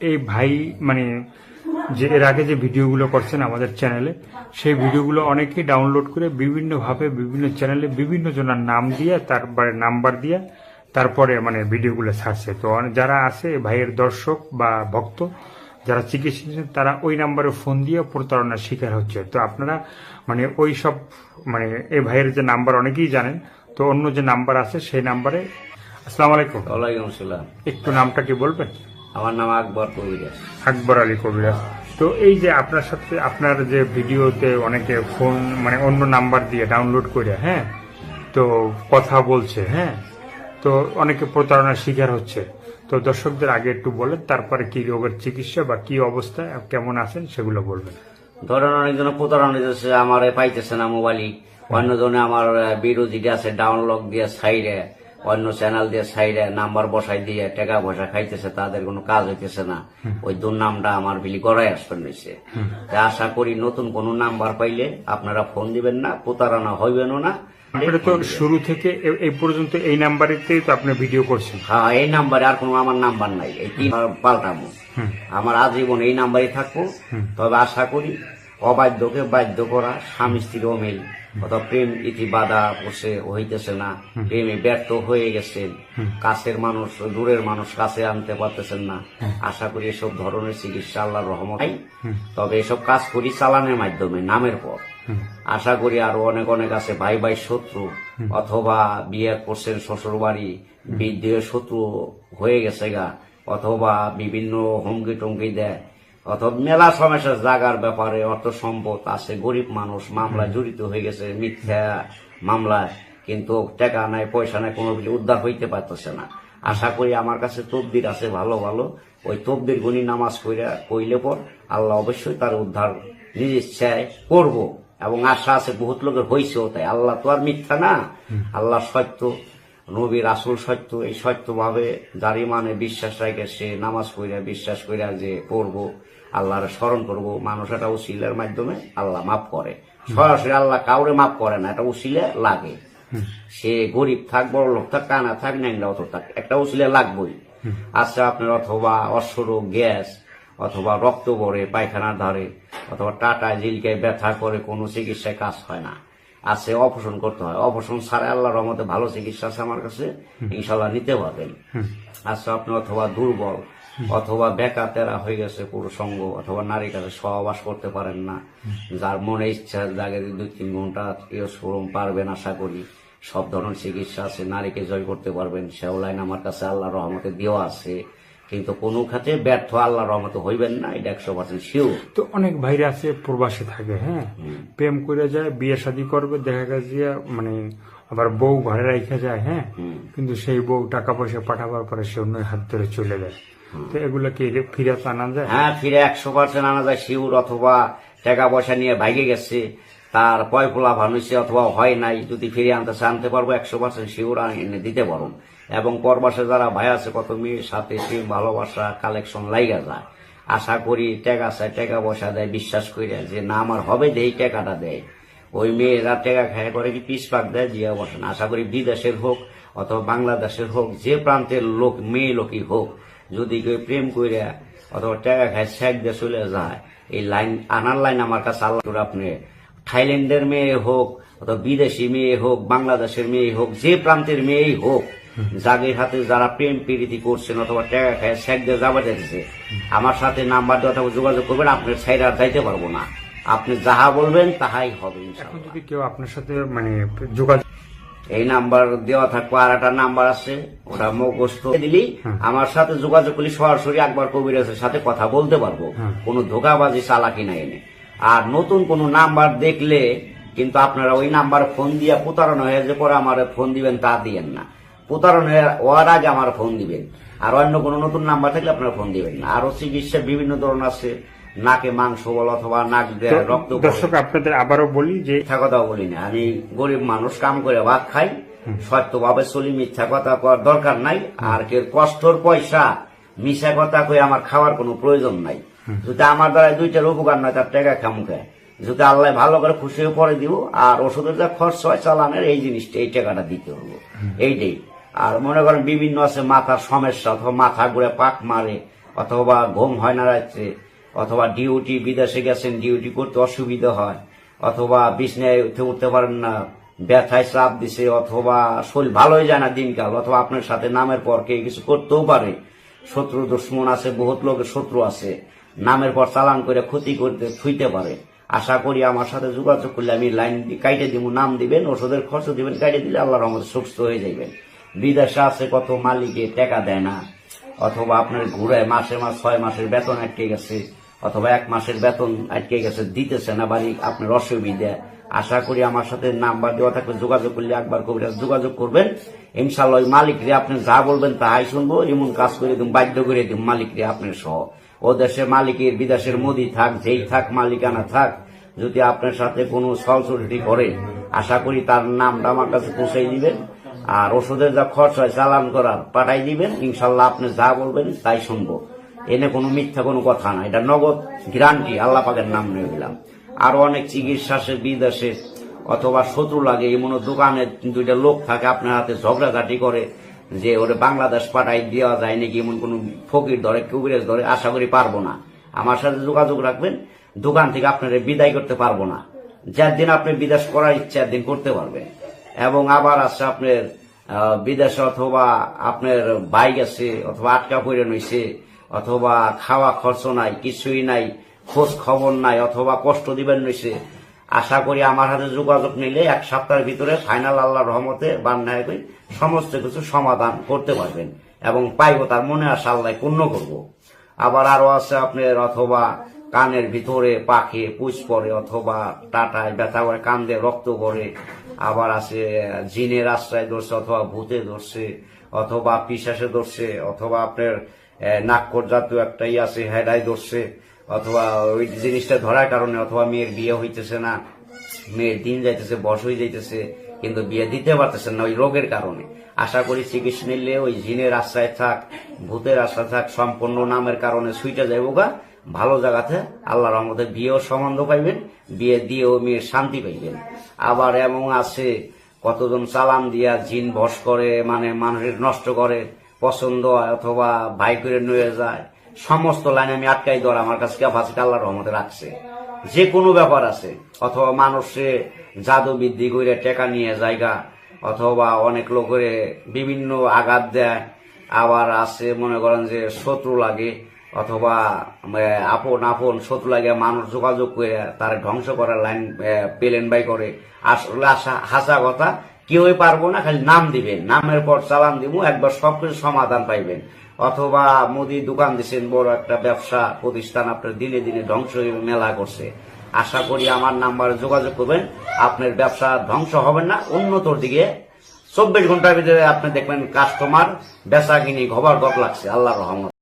এই ভাই মানে যে এর আগে যে ভিডিওগুলো করছেন আমাদের চ্যানেলে সেই ভিডিওগুলো অনেকেই ডাউনলোড করে বিভিন্নভাবে বিভিন্ন চ্যানেলে বিভিন্ন জনের নাম দিয়ে তারপরে নাম্বার দিয়ে তারপরে মানে ভিডিওগুলো ছাড়ছে। তো যারা আছে ভাইয়ের দর্শক বা ভক্ত যারা চিকিৎসা তারা ওই নাম্বারে ফোন দিয়ে প্রতারণার শিকার হচ্ছে। তো আপনারা মানে ওই সব মানে এই ভাইয়ের যে নাম্বার অনেকেই জানেন তো অন্য যে নাম্বার আছে সেই নাম্বারে আসসালামু আলাইকুম। ওয়ালাইকুম আসসালাম। একটু নামটা কি বলবেন? আমার নাম আকবর কবিরাজ। আকবর আলী কবিরাজ। তো এই যে আপনার সাথে আপনার যে ভিডিওতে অনেকে ফোন মানে অন্য নাম্বার দিয়ে ডাউনলোড করে হ্যাঁ? তো কথা বলছে হ্যাঁ? তো অনেকে প্রতারণার শিকার হচ্ছে। তো দর্শকদের আগে একটু বলেন তারপরে কি রোগের চিকিৎসা বা কি অবস্থা কেমন আছেন সেগুলো বলবেন। ধরেন অনেকজন প্রতারণা আমার পাইতেছে না মোবাইলই। অন্যজনে আমার বিরোধীটা আছে ডাউনলোড দিয়ে সাইডে অন্য চ্যানেল দিয়ে সাইডে নাম্বার বসাই দিয়ে টাকা পয়সা খাইতেছে তাদের কোনো কাজ হইতেছে না। ওই দুর্নামটা আমার বিলি গড়াই আসবেন নিছে আশা করি নতুন কোনো নাম্বার পাইলে আপনারা ফোন দিবেন না প্রতারণা হইবেনও না। তো শুরু থেকে এই পর্যন্ত এই নাম্বারেতেই তো আপনি ভিডিও করছেন। হ্যাঁ এই নাম্বারে আর কোনো আমার নাম্বার নাই। এই তিন পাল্টামো আমার আজীবন এই নাম্বারে থাকব। তবে আশা করি অবাধ্যকে বাধ্য করা স্বামী স্ত্রীর অমিল। অথবা প্রেম ইতি বাধা বসে হইতেছে না। প্রেমে ব্যর্থ হয়ে গেছেন। কাছের মানুষ দূরের মানুষ কাছে আনতে পারতেছেন না। আশা করি এসব ধরনের চিকিৎসা আল্লাহর রহমত তবে এসব কাজ করি চালানের মাধ্যমে নামের পর। আশা করি আরও অনেক অনেক আছে। ভাই ভাই শত্রু অথবা বিয়ে করছেন শ্বশুর বাড়ি বিদ্যুৎ শত্রু হয়ে গেছে গা। অথবা বিভিন্ন হুমকি টুমকি দেয়। অথবা মেলা সমস্যা জাগার ব্যাপারে অর্থ সম্পদ আছে গরিব মানুষ মামলায় জড়িত হয়ে গেছে মিথ্যা মামলায় কিন্তু টাকা নাই পয়সা নাই কোনো কিছু উদ্ধার হইতে পারতেছে না। আশা করি আমার কাছে তবদির আছে ভালো ভালো। ওই তবদির গুণী নামাজ কইরা কইলে পর আল্লাহ অবশ্যই তার উদ্ধার নিজ ইচ্ছায় করব। এবং আশা আছে বহুত লোকের হয়েছেও তাই। আল্লাহ তো আর মিথ্যা না। আল্লাহ সত্য নবীর আসল সত্য এই সত্যভাবে যারই মানে বিশ্বাস রাখে সে নামাজ কইরা বিশ্বাস কইরা যে করব। আল্লাহর স্মরণ করব। মানুষ এটা উসিলের মাধ্যমে আল্লাহ মাফ করে। সরাসরি আল্লাহ কাউরে মাফ করে না এটা উসিলে লাগে। সে গরিব থাক বড় লোক থাক কানা থাক ন্যাংরা অত থাক একটা উসিলে লাগবেই। আচ্ছা আপনার অথবা অশ্বরোগ গ্যাস অথবা রক্ত পড়ে পায়খানার ধরে অথবা টাটা জিলকায় ব্যথা করে কোনো চিকিৎসায় কাজ হয় না। আছে অপারেশন করতে হয়। অপারেশন ছাড়া আল্লাহর রহমতে ভালো চিকিৎসা আছে আমার কাছে। ইনশাল্লাহ নিতে পারবেন। আচ্ছা আপনি অথবা দুর্বল। অথবা বেকা তেরা হয়ে গেছে পুরো সঙ্গ অথবা নারীর কাছে সহবাস করতে পারেন না যার মনে ইচ্ছা জাগে দুই তিন ঘণ্টা শ্রম পারবেন আশা করি সব ধরনের চিকিৎসা আছে নারীকে জয় করতে পারবেন সেও লাইন আমার কাছে আল্লাহর রহমতে দেওয়া আছে। কিন্তু কোনো খাতে ব্যর্থ আল্লাহ রহমত হইবেন না এটা একশো পার্সেন্ট শিওর তো অনেক ভাইরা আছে প্রবাসে থাকে হ্যাঁ? প্রেম করে যায় বিয়ে শাদী করবে দেখা গেছে মানে আবার বউ ঘরে রেখে যায় হ্যাঁ? কিন্তু সেই বউ টাকা পয়সা পাঠাবার পরে সে অন্য হাত ধরে চলে যায়। এগুলো কি ফিরাতে আনা হ্যাঁ ফিরে একশো পার্সেন্ট আনা যায়। শিউর অথবা টাকা পয়সা নিয়ে ভাইগে গেছে। তার পয় পোলা ভানুছে অথবা হয় নাই। যদি ফিরে আনতে আনতে পারব, একশো পার্সেন্ট শিউর এনে দিতে এবং পরবাসে যারা ভাই আছে, কত মেয়ের সাথে ভালোবাসা, কালেকশন লাইগা যায়। আশা করি টাকা চায়, টাকা পয়সা দেয়, বিশ্বাস করে যে না, আমার হবে এই টাকাটা দেয়। ওই মেয়েরা টাকা খায় করে কি পিস পাক দেয়? দিয়ে বসেন। আশা করি বিদেশের হোক অথবা বাংলাদেশের হোক, যে প্রান্তের লোক, মেয়ে লোকই হোক যদি কেউ প্রেম করে অথবা টাকা খায় শেখ দিয়ে চলে যায় এই লাইন আনার লাইন আমার কাছে আল্লাহ আপনি থাইল্যান্ডের মেয়ে হোক অথবা বিদেশি মেয়ে হোক বাংলাদেশের মেয়ে হোক যে প্রান্তের মেয়েই হোক যাদের হাতে যারা প্রেম প্রীতি করছেন অথবা টাকা খায় শেখ দিয়ে যাবার যাচ্ছে আমার সাথে নাম্বার দিয়ে অথবা যোগাযোগ করবেন আপনার সাইড আর যাইতে পারব না। আপনি যাহা বলবেন তাহাই হবে এখন যদি কেউ আপনার সাথে মানে যোগাযোগ এই নাম্বার দেওয়া থাকবে আর একটা নাম্বার আছে ওটা মুখস্থ দিলি আমার সাথে যোগাযোগ করলে সরাসরি একবার কবিরাজের সাথে কথা বলতে পারব। কোনো ধোকাবাজি চালাকি না এনে। আর নতুন কোনো নাম্বার দেখলে কিন্তু আপনারা ওই নাম্বার ফোন দিয়ে প্রতারণা হয়ে যে পরে আমার ফোন দিবেন তা দিয়েন না। প্রতারণা হওয়ার আগে আমার ফোন দিবেন। আর অন্য কোনো নতুন নাম্বার থাকলে আপনারা ফোন দিবেন না। আরও চিকিৎসা বিভিন্ন ধরনের আছে। নাকে মাংস বল অথবা নাক দিয়ে রক্ত দর্শক আপনাদের আবারও বলি যে মিথ্যা কথা বলি না। আমি গরিব মানুষ কাম করে ভাত খাই সত্যভাবে চলি মিথ্যা কথা করার দরকার নাই। আর কেউ কষ্টর পয়সা মিশা কথা কই আমার খাওয়ার কোনো প্রয়োজন নাই। যদি আমার দ্বারা দুইটার উপকার নয় তার টাকা খামুকে যদি আল্লাহ ভালো করে খুশি হয়ে পরে দিব আর ওষুধের যা খরচ হয় চালানের এই জিনিসটা এই টাকাটা দিতে হব। এইটাই। আর মনে করেন বিভিন্ন আছে মাথার সমস্যা অথবা মাথা ঘুরে পাক মারে অথবা ঘুম হয় না রাত্রে অথবা ডিউটি, বিদেশে গেছেন, ডিউটি করতে অসুবিধা হয়, অথবা বিছনায় উঠে উঠতে পারেন না, ব্যথায় চাপ দিছে, অথবা শরীর ভালোই যায় না দিনকাল, অথবা আপনার সাথে নামের পর কে কিছু করতেও পারে। শত্রু, দুশ্মন আছে, বহুত লোকের শত্রু আছে, নামের পর চালান করে ক্ষতি করতে থুইতে পারে। আশা করি আমার সাথে যোগাযোগ করলে আমি লাইন কাইটে দিব, নাম দিবেন, ওষুধের খরচ দিবেন, কাইটে দিলে আল্লাহর রহমতে সুস্থ হয়ে যাবেন বিদেশে আছে কত মালিকে টাকা দেয় না, অথবা আপনার ঘুরে মাসে মাস ছয় মাসের বেতন আটকে গেছে অথবা এক মাসের বেতন আটকে গেছে, দিতেছে না বাড়ি, আপনার অসুবিধা। আশা করি আমার সাথে নাম্বার দেওয়া থাকলে যোগাযোগ করলে একবার কবিরাজ যোগাযোগ করবেন। ইনশাল্লাহ ওই মালিকরে আপনি যা বলবেন তাই শুনব, এমন কাজ করে দিন বাধ্য করে দিন মালিকরে আপনার সহ। ও দেশের মালিকের, বিদেশের মোদি থাক, যেই থাক, মালিকানা থাক, যদি আপনার সাথে কোনো সলসলিটি করে, আশা করি তার নামটা আমার কাছে পৌঁছাই দিবেন। আর ওষুধের যা খরচ হয়, চালান করার পাঠাই দিবেন। ইনশাল্লাহ আপনি যা বলবেন তাই শুনব। এনে কোনো মিথ্যা কোনো কথা না। এটা নগদ গ্যারান্টি, আল্লাহ পাকের নাম নিয়ে দিলাম আরও অনেক চিকিৎসা আছে বিদেশে অথবা শত্রু লাগে এমন দোকানে দুইটা লোক থাকে, আপনার হাতে ঝগড়াঝাটি করে, যে ওরে বাংলাদেশ পাঠাই, দেওয়া যায় নাকি এমন কোন ফকির ধরে কুবিরেজ ধরে, আশা করি পারব না। আমার সাথে যোগাযোগ রাখবেন, দোকান থেকে আপনারা বিদায় করতে পারব না। যার দিন আপনি বিদেশ করার ইচ্ছা দিন করতে পারবেন। এবং আবার আছে আপনার বিদেশে অথবা আপনার বাইক আছে, অথবা আটকা পড়ে নইছে অথবা খাওয়া খরচ নাই, কিছুই নাই, খোঁজ খবর নাই, অথবা কষ্ট দিবেন নইছে আশা করি আমার হাতে যোগাযোগ নিলে এক সপ্তাহের ভিতরে ফাইনাল আল্লাহ রহমতে বান্নায় সমস্ত কিছু সমাধান করতে পারবেন এবং পাইব তার মনে আশা আল্লাহ পূর্ণ করব। আবার আরও আছে আপনার অথবা কানের ভিতরে পাখে, পুষ পড়ে অথবা টাটায় ব্যথা করে, কান্দে, রক্ত করে আবার আছে, জিনের আশ্রয় ধরছে অথবা ভূতে ধরছে, অথবা পিসাসে ধরছে, অথবা আপনার নাক্কর জাতীয় একটাই আছে হেডাই ধরছে, অথবা ওই জিনিসটা ধরার কারণে অথবা মেয়ের বিয়ে হইতেছে না। মেয়ের দিন যাইতেছে, বয়স হয়ে যাইতেছে, কিন্তু বিয়ে দিতে পারতেছেন না ওই রোগের কারণে। আশা করি চিকিৎসা নিলে ওই জিনের আশ্রয় থাক, ভূতের আশ্রয় থাক, সম্পূর্ণ নামের কারণে সুইটা যাইব গা। ভালো জায়গাতে আল্লাহ রহমতে বিয়েও সম্বন্ধ পাইবেন, বিয়ে দিয়েও মেয়ের শান্তি পাইবেন। আবার এমন আছে, কতজন চালান দিয়া জিন বস করে মানে মানুষের নষ্ট করে পছন্দ হয় অথবা ভাই করে নিয়ে যায়, সমস্ত লাইন আমি আটকাই দেওয়ার আমার কাছে ক্যাপাসিটি আল্লাহ রহমতে রাখছে। যে কোনো ব্যাপার আছে, অথবা মানুষে জাদু বৃদ্ধি করে টেকা নিয়ে জায়গা, অথবা অনেক লোকের বিভিন্ন আঘাত দেয়, আবার আছে মনে করেন যে শত্রু লাগে, অথবা আপন আপন শত্রু লাগে, মানুষ যোগাযোগ করে তার ধ্বংস করার লাইন পেলেন বাই করে। আসলে হাসা কথা কেউই পারব না, খালি নাম দিবেন। নামের পর চালান দিব একবার সবকিছু সমাধান পাইবেন। অথবা মুদি দোকান দিচ্ছেন বড় একটা ব্যবসা প্রতিষ্ঠান আপনার দিনে দিনে ধ্বংস মেলা করছে। আশা করি আমার নাম্বারে যোগাযোগ করবেন। আপনার ব্যবসা ধ্বংস হবে না, উন্নতর দিকে চব্বিশ ঘণ্টার ভিতরে আপনি দেখবেন কাস্টমার বেচা কিনি ঘবার গপ লাগছে। আল্লাহ রহমত।